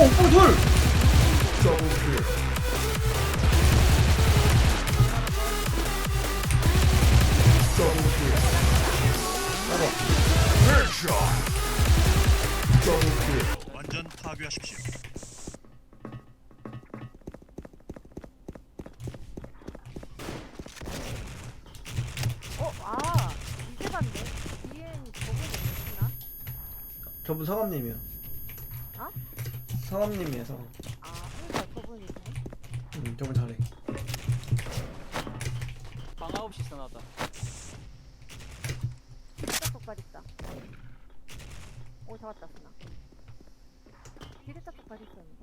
오, 오, 둘! 완전 파괴하십시오. 어, 아, 이제 봤네. 뒤엔 저분이 있나? 저분 성함님이요. 어? 성함님이에요, 성함. 아, 그러니까 저분이 있네. 음, 저분 잘해. 방 9시 써놨다 쪽발 있다. 오, 잡았다, 스나. 기르자 쪽발 있었는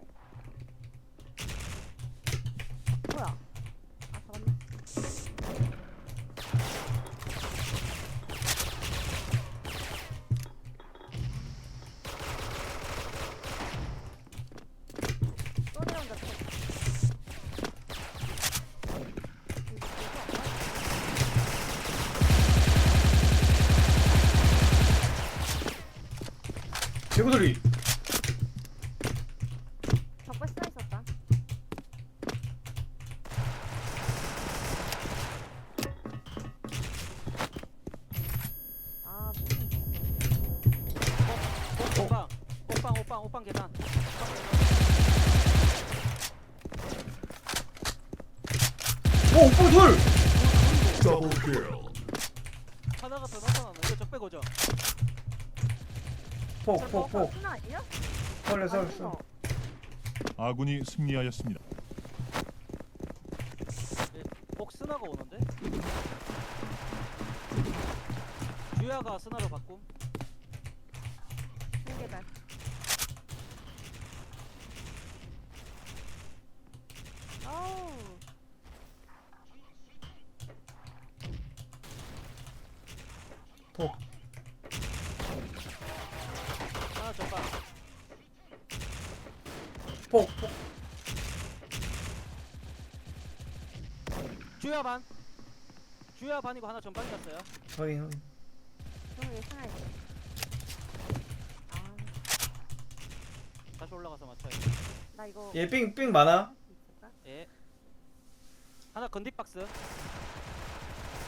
개구들이. 적발 쓰나 있었다. 아, 무슨 오빵 오빵 오빵 오빵 계단 오, 오, 둘! 하나가 더 나타나네 이거 적배 고죠 폭, 폭, 폭. 아니야? 설레, 설레, 아니죠? 설레. 아군이 승리하였습니다. 복 스나가 오는데 주야가 스나로 바꿈 신계단. 주야 반 주야 반이고 하나 전방이 갔어요 확인, 확인. 쓰나 있어. 아, 다시 올라가서 맞춰요 나 이거 얘 삥, 삥 많아. 있을까? 예 하나 건디 박스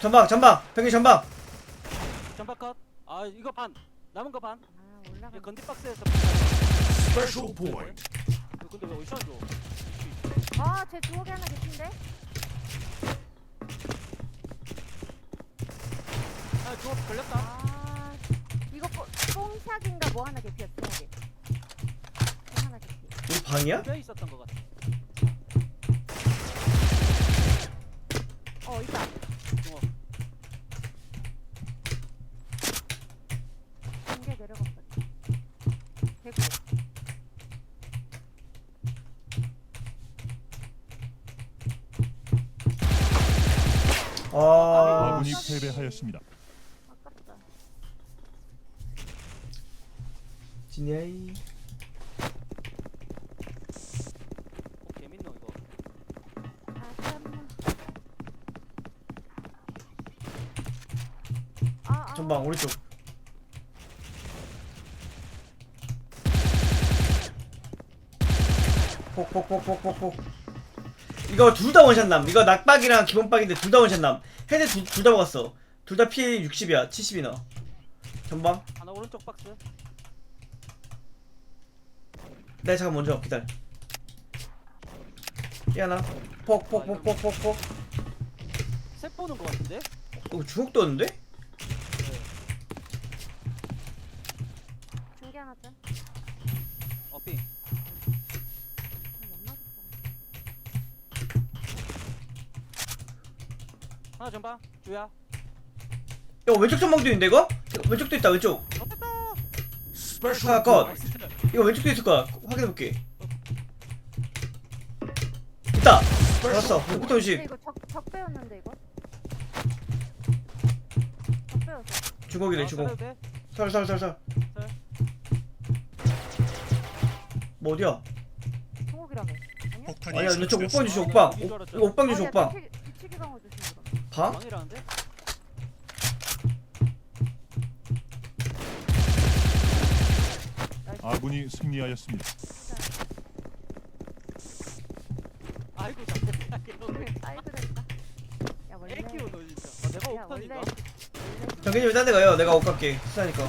전방, 전방! 병기 전방! 전방 컷아 이거 반 남은 거반 아, 올라가. 이 건디 박스에서 Special point. 근데 왜 어디서 안 줘? 아, 제 주먹이 하나 개핀데? 아 주워 걸렸다 아, 이거 뽕- 뽕샥인가 뭐 하나 개피야. 뽕 하나 개피. 우리 방이야? 뼈 있었던 것 같아 어, 있다. 주워 한개 내려갔거든. 대구. 아, 아군이 패배하였습니다. 지니아이. 오 개밌노 이거 아, 참. 아, 아. 전방, 오른쪽. 폭, 폭, 폭, 폭, 폭, 폭. 이거 둘 다 원샷 남. 이거 낙박이랑 기본박인데 둘 다 원샷 남. 헤드 둘 다 먹었어. 둘 다 피해 60이야. 70이 나. 전방. 하나 오른쪽 박스 네, 잠깐 먼저 기다려. 이 하나. 폭, 폭, 폭, 폭, 폭, 폭. 셋 보는 것 같은데? 이거 주먹 떴는데? 중계 하나 짠. 하나 전방 주야 야, 왼쪽 전방도 있는데, 이거? 왼쪽도 있다, 왼쪽. 어 됐다 하나 컷. 이거 왼쪽도 있을 거야. 확인해볼게. 있다! 알았어. 목부터 근데 조심. 이거 적, 적배였는데 이거? 적배였어. 주걱이래, 아, 주걱. 설. 설. 뭐 어디야? 종옥이라며. 아니야? 폭탄이 아니야, 근데 저 옥방 주시, 옥방. 옥- 이거 옥방 주시, 옥방. 뒤치기. 봐? 방이라는데? 아군이 승리하였습니다. 아이고 잘했다 아이고 됐다. 야 원래 애 키워 너 진짜 아, 내가 야 원래 원래 정균이 왜 딴 데 가요? 내가 옷 갈게. 수사니까.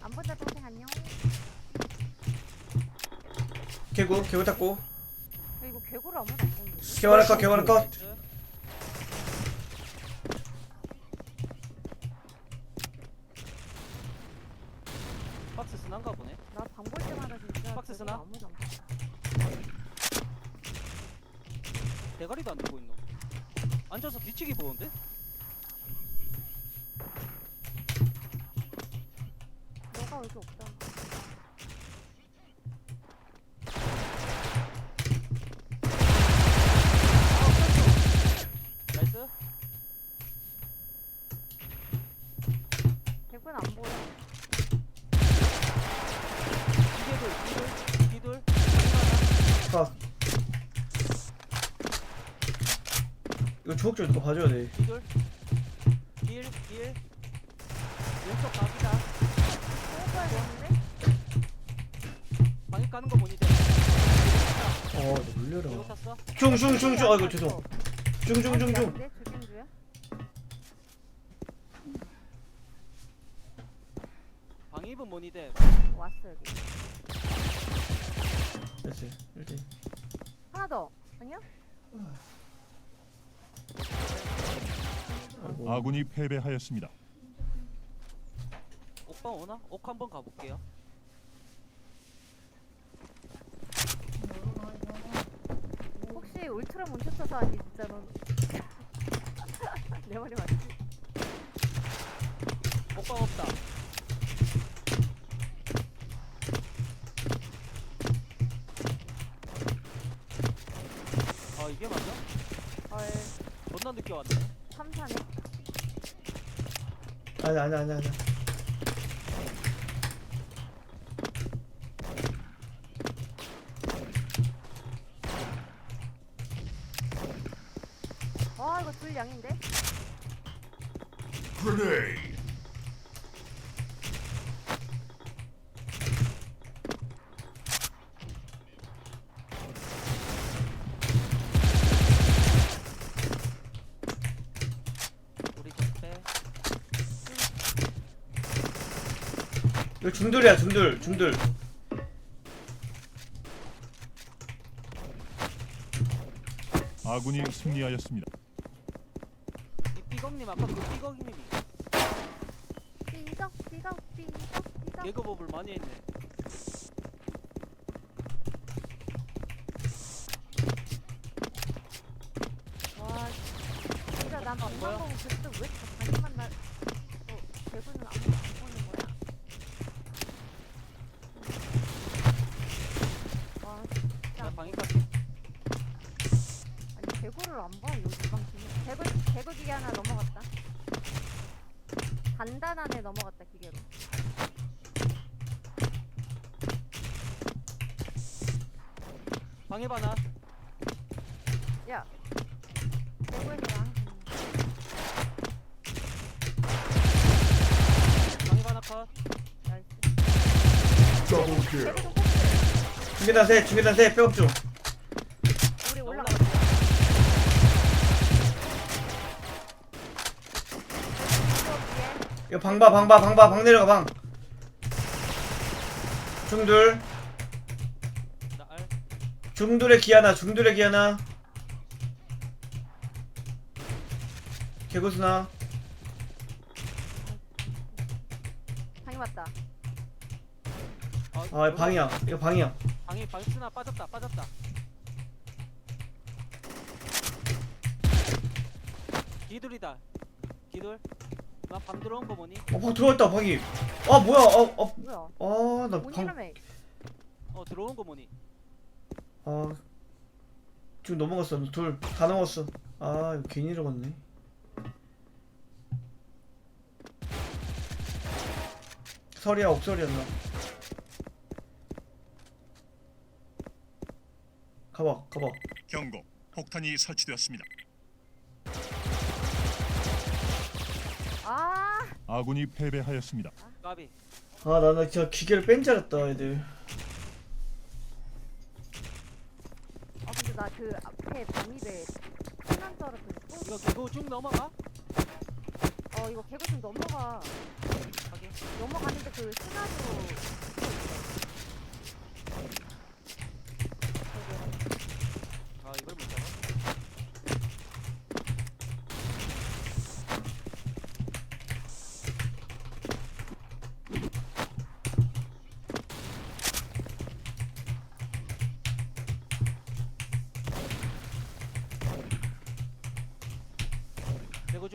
안 보자 다시 안녕. 개구, 개구 탔고. 이거 개구를 아무도 안 보는데. 개화라 컷, 개화라 컷. 주먹 좀 누가 봐줘야 돼 기돌. 길, 길. 왼쪽 각이다. 소고에 넣었는데? 방에 까는 거 보니 돼. 어 놀려라 탔어? 슝슝슝슝 아이고 죄송 슝슝슝슝 근데 조경주야? 방 입은 뭐니 돼. 왔어 여기. 됐지 일단 하나 더. 아니야? 아이고 아군이 패배하였습니다. 옥방 오나? 옥 한번 가볼게요. 혹시 울트라 몬스터서 아니 진짜 넌. 내 말이 맞지? 옥방 없다. 아 이게 맞나? 헐. 존나 늦게 왔네. 3사네. 아니 아니 아니 아니 아 이거 둘 양인데? Grenade. 이거 중돌이야 중돌 중돌 아군이 승리하였습니다. 이 삐걱님 아까 그 삐걱님이 삐걱 삐걱 삐걱 삐걱. 개그법을 많이 했네. 와 진짜 난? 엄마 보고 왜 단단 안에 넘어갔다 기계로 봐나. 야 개구에서 나 방에 봐나 컷. 나이스 Double kill. 개구 좀 뽑지 중계단 셋 중계단 셋 백업 중 방봐 방봐 방봐 방 내려가 방 중돌 나 알. 중돌의 기하나 중돌의 기하나 개구스나 방이 맞다 아 방이야 이거 방이야 방에 방스나 빠졌다 빠졌다. 기돌이다. 기돌. 나방 들어온 거 보니? 어 방 들어왔다 방이. 아 뭐야? 어어아나 뭐야 방 본이라며 어 들어온 거 보니? 아 지금 넘어갔어. 둘 다 넘어갔어. 아 이거 괜히 들어갔네. 설이야 옥설이었나. 가봐 가봐. 경고. 폭탄이 설치되었습니다. 아 아군이 패배하였습니다. 까비. 아나나 진짜 기계를 뺀 줄 알았다 애들 아 근데 나 그 앞에 방위대 끝난 줄 알았더니 이거 개고 쭉 넘어가? 또, 어 이거 개구 좀 넘어가 확인 넘어가는데 그 스나도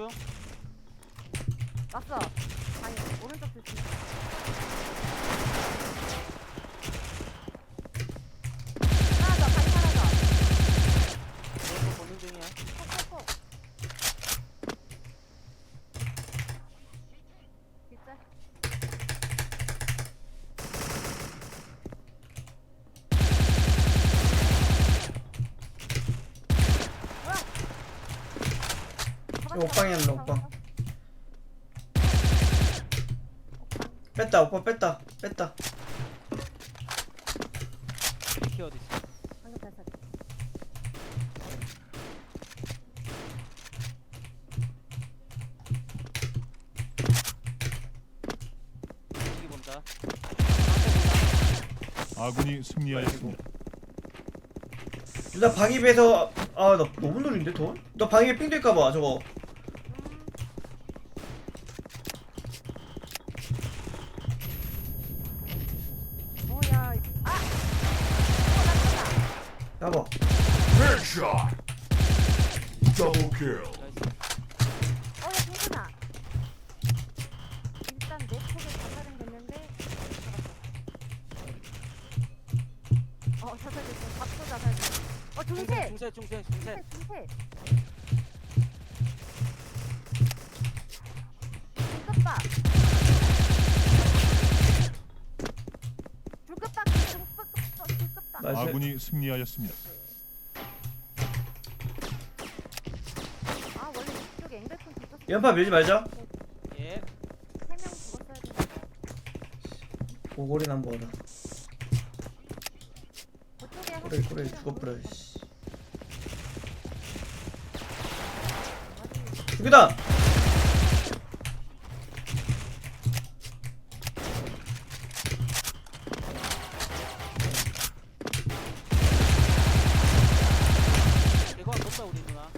중 왔어 옥방이야, 너 옥방. 뺐다 오빠 뺐다 뺐다 키 어디 있어? 방금 발사 뒤치기 본다 아군이 승리하였습니다. 누나 방입에서 아 나 너무 느린데 돈? 너 방입에 삥 될까봐 저거 어. 어, 자살됐어. 밥도 자살됐어. 어, 중세! 중세 중세 중세 중세, 중세. 나이스 아군이 승리하였습니다. 아, 원래 이쪽에 앵글폰 있었어. 연파 밀지 말자 예 세명 죽었어야 되는데. 고골이 남보다 그래 명은 죽어버려. 씨. 죽이다! 개고 안 높다 우리 누나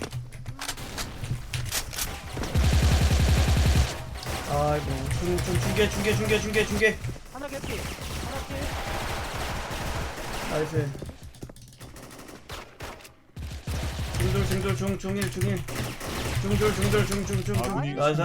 아이고 중, 중, 중계 중계 중계 중계 중계. 하나 개피 하나 킬. 나이스 중 중일 중일. 중돌 중돌 중중중. 아군이 나이스